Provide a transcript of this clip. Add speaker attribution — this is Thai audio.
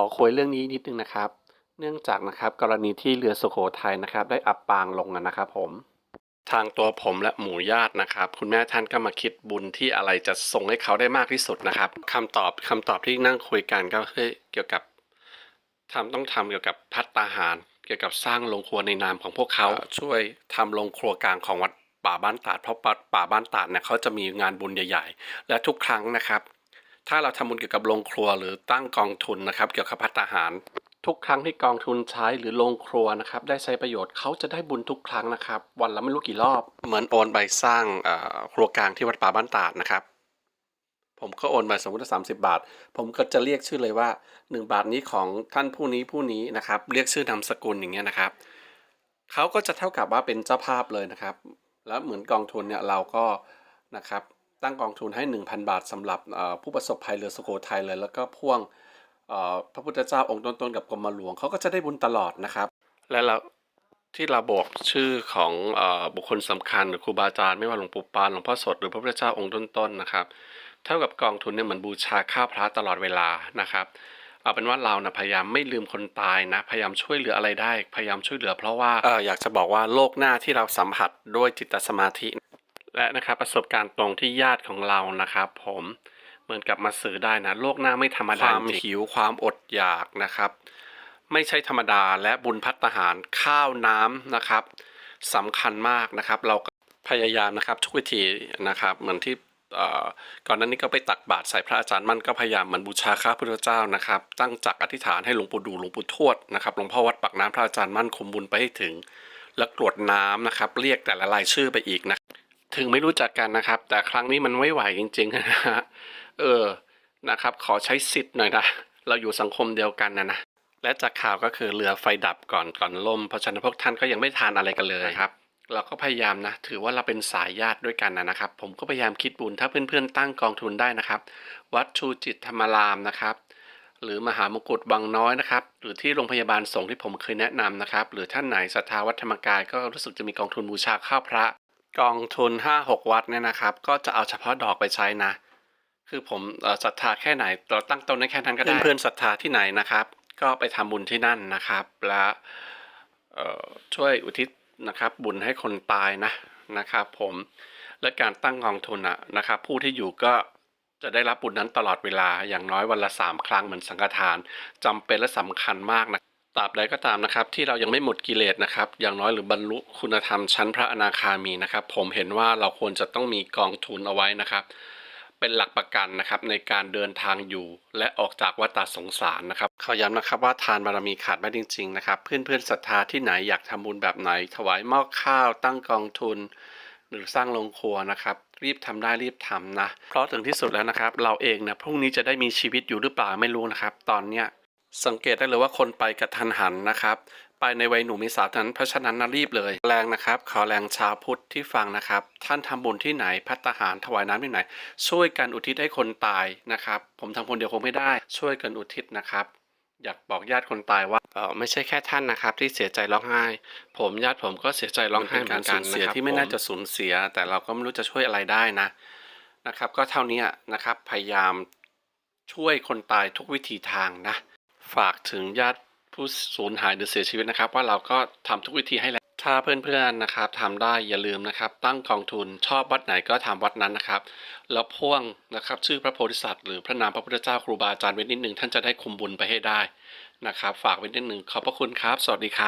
Speaker 1: อคุยเรื่องนี้นิดนึงนะครับ เนื่องจากนะครับกรณีที่เรือสุโขทัยนะครับ ได้อับปางลงนะครับผม ทางตัวผมและหมู่ญาตินะครับ คุณแม่ท่านก็มาคิดบุญที่อะไรจะส่งให้เขาได้มากที่สุดนะครับคำตอบคำตอบที่นั่งคุยกันก็คือเกี่ยวกับทำต้องทำเกี่ยวกับพัตตาหาร เกี่ยวกับสร้างโรงครัวในนามของพวกเขาช่วยทำโรงครัวกลางของวัดป่าบ้านตาดเพราะป่าป่าบ้านตาดเนี่ยเขาจะมีงานบุญใหญ่ ๆ และทุกครั้งนะครับ ถ้าเราทำบุญเกี่ยวกับโรงครัวหรือตั้งกองทุนนะครับเกี่ยวกับพัตตาหาร ทุกครั้งที่กองทุนใช้หรือโรงครัวนะครับได้ใช้ประโยชน์เขาจะได้บุญทุกครั้งนะครับ วันละไม่รู้กี่รอบ เหมือนโอนใบสร้างครัวกลางที่วัดป่าบ้านตาดนะครับ ผมก็โอนไปสมมติสามสิบาท ผมก็จะเรียกชื่อเลยว่าหนึ่งบาทนี้ของท่านผู้นี้ผู้นี้นะครับ เรียกชื่อนามสกุลอย่างเงี้ยนะครับเขาก็จะเท่ากับว่าเป็นเจ้าภาพเลยนะครับ แล้วเหมือนกองทุนเนี่ยเราก็นะครับ ตั้งกองทุนให้ 1,000 บาทสำหรับเอ่อผู้ประสบภัยเรือสุโขทัยเลย แล้วก็พ่วงเอ่อพระพุทธเจ้าองค์ต้นๆกับกรมหลวงเขาก็จะได้บุญตลอดนะครับ และเราที่เราบอกชื่อของเอ่อบุคคลสำคัญหรือครูบาอาจารย์ไม่ว่าหลวงปู่ปานหลวงพ่อสดหรือพระพุทธเจ้าองค์ต้นๆนะครับ เท่ากับกองทุนเนี่ยเหมือนบูชาข้าวพระตลอดเวลานะครับเอาเป็นว่าเรานะพยายามไม่ลืมคนตายนะ พยายามช่วยเหลืออะไรได้ พยายามช่วยเหลือ เพราะว่าเอออยากจะบอกว่าโลกหน้าที่เราสัมผัสด้วยจิตสมาธิ และนะครับประสบการณ์ตรงที่ญาติของเรานะครับผมเหมือนกับมาสื่อได้นะโลกหน้าไม่ธรรมดาความหิวความอดอยากนะครับ ไม่ใช่ธรรมดาและบุญพัตตาหารข้าวน้ำนะครับสำคัญมากนะครับ เราก็พยายามนะครับทุกวิธีนะครับ เหมือนที่เอ่อก่อนหน้านี้ก็ไปตักบาตรใส่พระอาจารย์มั่นก็พยายามเหมันบูชาข้าพุทธเจ้านะครับ ตั้งจักรอธิษฐานให้หลวงปู่ดูหลวงปู่ทวดนะครับหลวงพ่อวัดปากน้ำพระอาจารย์มั่นคุมบุญไปให้ถึง แล้วกรวดน้ำนะครับ เรียกแต่ละรายชื่อไปอีกนะ ถึงไม่รู้จักกันนะครับ แต่ครั้งนี้มันไม่ไหวจริงๆนะฮะเออนะครับ ขอใช้สิทธิ์หน่อยนะเราอยู่สังคมเดียวกันนะนะและจากข่าวก็คือเรือไฟดับก่อนก่อนล่มเพราะฉะนั้นพวกท่านก็ยังไม่ทานอะไรกันเลยครับ เราก็พยายามนะ ถือว่าเราเป็นสายญาติด้วยกันนะนะครับ ผมก็พยายามคิดบุญถ้าเพื่อนๆตั้งกองทุนได้นะครับ วัดชูจิตธรรมรามนะครับ หรือมหามกุฎบางน้อยนะครับ หรือที่โรงพยาบาลสงฆ์ที่ผมเคยแนะนำนะครับ หรือท่านไหนศรัทธาวัดธรรมกายก็รู้สึกจะมีกองทุนบูชาข้าวพระ กองทุน 5-6 วัดเนี่ยนะครับ ก็จะเอาเฉพาะดอกไปใช้นะ คือผมเอ่อศรัทธาแค่ไหนเราตั้งต้นได้แค่นั้นก็ได้เพื่อนๆศรัทธาที่ไหนนะครับ ก็ไปทำบุญที่นั่นนะครับ และเอ่อช่วยอุทิศนะครับ บุญให้คนตายนะนะครับผมและการตั้งกองทุนอะนะครับ ผู้ที่อยู่ก็จะได้รับบุญนั้นตลอดเวลาอย่างน้อยวันละสามครั้งเหมือนสังฆทานจำเป็นและสำคัญมากนะ ตราบใดก็ตามนะครับที่เรายังไม่หมดกิเลสนะครับอย่างน้อยหรือบรรลุคุณธรรมชั้นพระอนาคามีนะครับ ผมเห็นว่าเราควรจะต้องมีกองทุนเอาไว้นะครับ เป็นหลักประกันนะครับในการเดินทางอยู่ และออกจากวัฏสงสารนะครับขอย้ำนะครับว่าทานบารมีขาดไม่จริง ๆ นะครับ เพื่อนๆศรัทธาที่ไหนอยากทำบุญแบบไหน ถวายหม้อข้าว ตั้งกองทุน หรือสร้างโรงครัวนะครับรีบทำได้รีบทำนะเพราะถึงที่สุดแล้วนะครับ เราเองนะพรุ่งนี้จะได้มีชีวิตอยู่หรือเปล่าไม่รู้นะครับ ตอนเนี้ย สังเกตได้เลยว่าคนไปกระทันหันนะครับ ไปในวัยหนุ่มมีสาวนั้นเพราะฉะนั้นนะรีบเลยแรงนะครับ ขอแรงชาวพุทธที่ฟังนะครับ ท่านทำบุญที่ไหนพัตตาหารถวายน้ำที่ไหน ช่วยกันอุทิศให้คนตายนะครับ ผมทำคนเดียวคงไม่ได้ ช่วยกันอุทิศนะครับ อยากบอกญาติคนตายว่าเออไม่ใช่แค่ท่านนะครับ ที่เสียใจร้องไห้ ผมญาติผมก็เสียใจร้องไห้เหมือนกันนะครับที่ไม่น่าจะสูญเสีย แต่เราก็ไม่รู้จะช่วยอะไรได้นะนะครับ ก็เท่านี้นะครับพยายามช่วยคนตายทุกวิธีทางนะ ฝากถึงญาติผู้สูญหายหรือเสียชีวิตนะครับ ว่าเราก็ทำทุกวิธีให้แล้วถ้าเพื่อนๆนะครับทำได้อย่าลืมนะครับ ตั้งกองทุนชอบวัดไหนก็ทำวัดนั้นนะครับ แล้วพ่วงนะครับชื่อพระโพธิสัตว์หรือพระนามพระพุทธเจ้าครูบาอาจารย์ไว้นิดหนึ่งท่านจะได้คุมบุญไปให้ได้นะครับ ฝากไว้นิดหนึ่งขอบพระคุณครับ สวัสดีครับ